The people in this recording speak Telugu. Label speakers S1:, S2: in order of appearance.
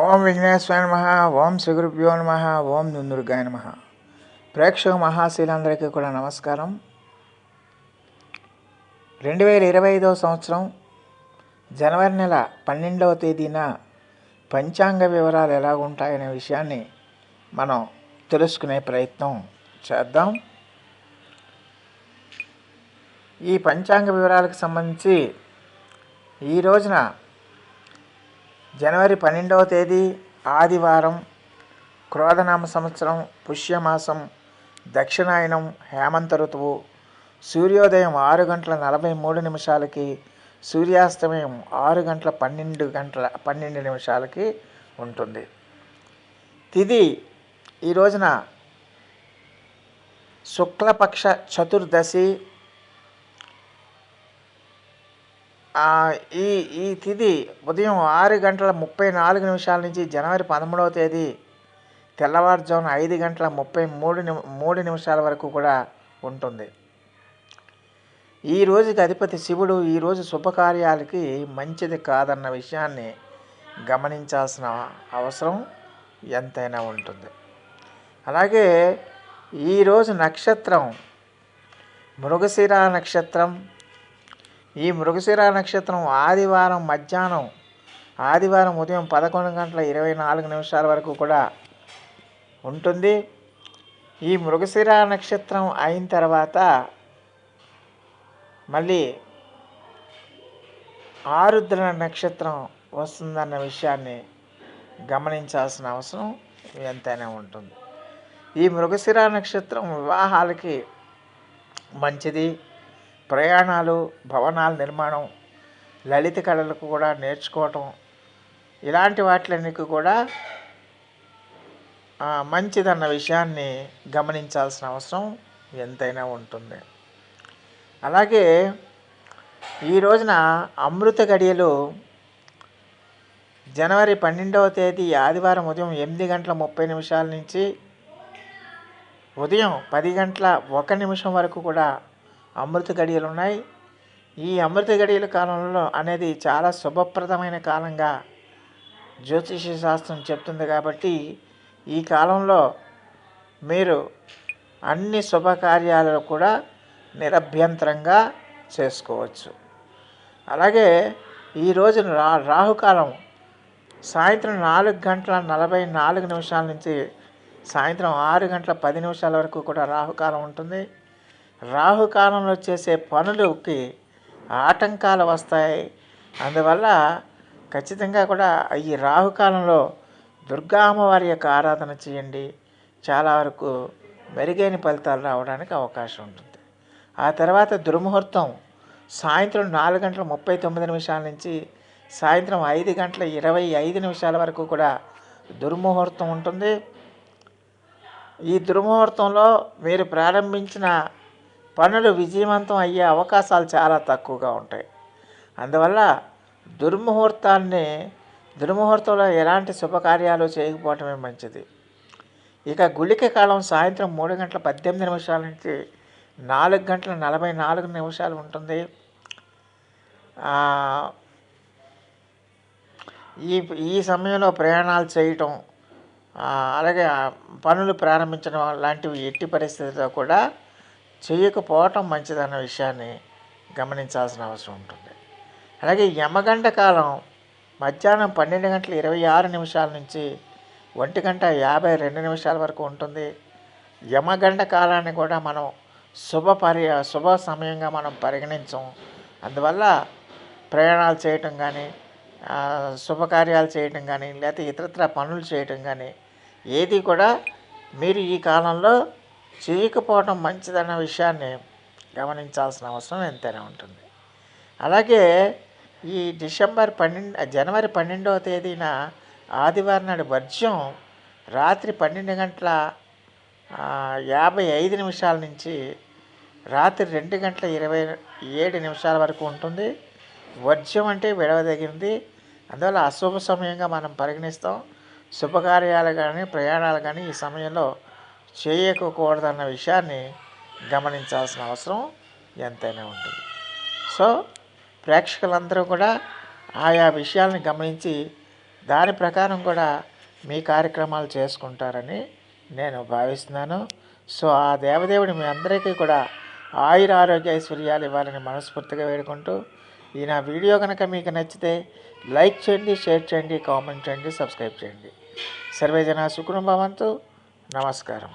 S1: ఓం విఘ్నేశ్వర నమ ఓం శ్రీగురుభ్యో నమ ఓం దుందుర్గాయ నమ. ప్రేక్షక మహాశీలందరికీ కూడా నమస్కారం. రెండు వేల ఇరవై ఐదవ సంవత్సరం జనవరి నెల పన్నెండవ తేదీన పంచాంగ వివరాలు ఎలా ఉంటాయనే విషయాన్ని మనం తెలుసుకునే ప్రయత్నం చేద్దాం. ఈ పంచాంగ వివరాలకు సంబంధించి ఈ రోజున జనవరి పన్నెండవ తేదీ ఆదివారం క్రోధనామ సంవత్సరం పుష్యమాసం దక్షిణాయనం హేమంత ఋతువు సూర్యోదయం ఆరు గంటల నలభై మూడు నిమిషాలకి సూర్యాస్తమయం ఆరు గంటల పన్నెండు గంటల పన్నెండు నిమిషాలకి ఉంటుంది. తిది ఈ రోజున శుక్లపక్ష చతుర్దశి ఆ, ఈ ఈ తిథి ఉదయం ఆరు గంటల ముప్పై నాలుగు నిమిషాల నుంచి జనవరి పదమూడవ తేదీ తెల్లవారుజామున ఐదు గంటల ముప్పై మూడు మూడు నిమిషాల వరకు కూడా ఉంటుంది. ఈ రోజుకి అధిపతి శివుడు ఈరోజు శుభకార్యాలకి మంచిది కాదన్న విషయాన్ని గమనించాల్సిన అవసరం ఎంతైనా ఉంటుంది. అలాగే ఈరోజు నక్షత్రం మృగశిర నక్షత్రం ఈ మృగశిర నక్షత్రం ఆదివారం మధ్యాహ్నం ఆదివారం ఉదయం పదకొండు గంటల ఇరవై నాలుగు నిమిషాల వరకు కూడా ఉంటుంది. ఈ మృగశిర నక్షత్రం అయిన తర్వాత మళ్ళీ ఆరుద్ర నక్షత్రం వస్తుందన్న విషయాన్ని గమనించాల్సిన అవసరం ఎంతైనా ఉంటుంది. ఈ మృగశిర నక్షత్రం వివాహాలకి మంచిది. ప్రయాణాలు భవనాల నిర్మాణం లలిత కళలకు కూడా నేర్చుకోవటం ఇలాంటి వాటిలన్నిటికీ కూడా మంచిదన్న విషయాన్ని గమనించాల్సిన అవసరం ఎంతైనా ఉంటుంది. అలాగే ఈ రోజున అమృత గడియలు జనవరి పన్నెండవ తేదీ ఆదివారం ఉదయం ఎనిమిది గంటల ముప్పై నిమిషాల నుంచి ఉదయం పది గంటల ఒక నిమిషం వరకు కూడా అమృత గడియలు ఉన్నాయి. ఈ అమృత గడియల కాలంలో అనేది చాలా శుభప్రదమైన కాలంగా జ్యోతిష శాస్త్రం చెప్తుంది కాబట్టి ఈ కాలంలో మీరు అన్ని శుభకార్యాలను కూడా నిరభ్యంతరంగా చేసుకోవచ్చు. అలాగే ఈ రోజున రా రాహుకాలం సాయంత్రం నాలుగు గంటల నలభై నాలుగు నిమిషాల నుంచి సాయంత్రం ఆరు గంటల పది నిమిషాల వరకు కూడా రాహుకాలం ఉంటుంది. రాహుకాలంలో చేసే పనులకి ఆటంకాలు వస్తాయి. అందువల్ల ఖచ్చితంగా కూడా ఈ రాహుకాలంలో దుర్గా అమ్మవారి యొక్క ఆరాధన చేయండి. చాలా వరకు మెరుగైన ఫలితాలు రావడానికి అవకాశం ఉంటుంది. ఆ తర్వాత దుర్ముహూర్తం సాయంత్రం నాలుగు గంటల ముప్పై తొమ్మిది నిమిషాల నుంచి సాయంత్రం ఐదు గంటల ఇరవై ఐదు నిమిషాల వరకు కూడా దుర్ముహూర్తం ఉంటుంది. ఈ దుర్ముహూర్తంలో మీరు ప్రారంభించిన పనులు విజయవంతం అయ్యే అవకాశాలు చాలా తక్కువగా ఉంటాయి. అందువల్ల దుర్ముహూర్తాన్ని దుర్ముహూర్తంలో ఎలాంటి శుభకార్యాలు చేయకపోవటమే మంచిది. ఇక గుళిక కాలం సాయంత్రం మూడు గంటల పద్దెనిమిది నిమిషాల నుంచి నాలుగు గంటల నలభై నాలుగు నిమిషాలు ఉంటుంది. ఈ ఈ సమయంలో ప్రయాణాలు చేయటం అలాగే పనులు ప్రారంభించడం లాంటివి ఎట్టి పరిస్థితిలో కూడా చేయకపోవటం మంచిదన్న విషయాన్ని గమనించాల్సిన అవసరం ఉంటుంది. అలాగే యమగంట కాలం మధ్యాహ్నం పన్నెండు గంటల ఇరవై ఆరు నిమిషాల నుంచి ఒంటి గంట యాభై రెండు నిమిషాల వరకు ఉంటుంది. యమగండ కాలాన్ని కూడా మనం శుభ పరి శుభ సమయంగా మనం పరిగణించం. అందువల్ల ప్రయాణాలు చేయటం కానీ శుభకార్యాలు చేయటం కానీ లేకపోతే ఇతరత్ర పనులు చేయటం కానీ ఏది కూడా మీరు ఈ కాలంలో చేయకపోవడం మంచిదన్న విషయాన్ని గమనించాల్సిన అవసరం ఎంతైనా ఉంటుంది. అలాగే ఈ డిసెంబర్ పన్నెండు జనవరి పన్నెండవ తేదీన ఆదివారం నాడు వర్జ్యం రాత్రి పన్నెండు గంటల యాభై ఐదు నిమిషాల నుంచి రాత్రి రెండు గంటల ఇరవై ఏడు నిమిషాల వరకు ఉంటుంది. వర్జ్యం అంటే విడవదగింది అందువల్ల అశుభ సమయంగా మనం పరిగణిస్తాం. శుభకార్యాలు కానీ ప్రయాణాలు కానీ ఈ సమయంలో చేయకూడదన్న విషయాన్ని గమనించాల్సిన అవసరం ఎంతైనా ఉంటుంది. సో ప్రేక్షకులందరూ కూడా ఆయా విషయాలను గమనించి దాని ప్రకారం కూడా మీ కార్యక్రమాలు చేసుకుంటారని నేను భావిస్తున్నాను. సో ఆ దేవదేవుడు మీ అందరికీ కూడా ఆయుర ఆరోగ్య ఐశ్వర్యాలు ఇవ్వాలని మనస్ఫూర్తిగా వేడుకుంటూ ఈ నా వీడియో కనుక మీకు నచ్చితే లైక్ చేయండి షేర్ చేయండి కామెంట్ చేయండి సబ్స్క్రైబ్ చేయండి. సర్వేజన సుకుటుంబవంతు నమస్కారం.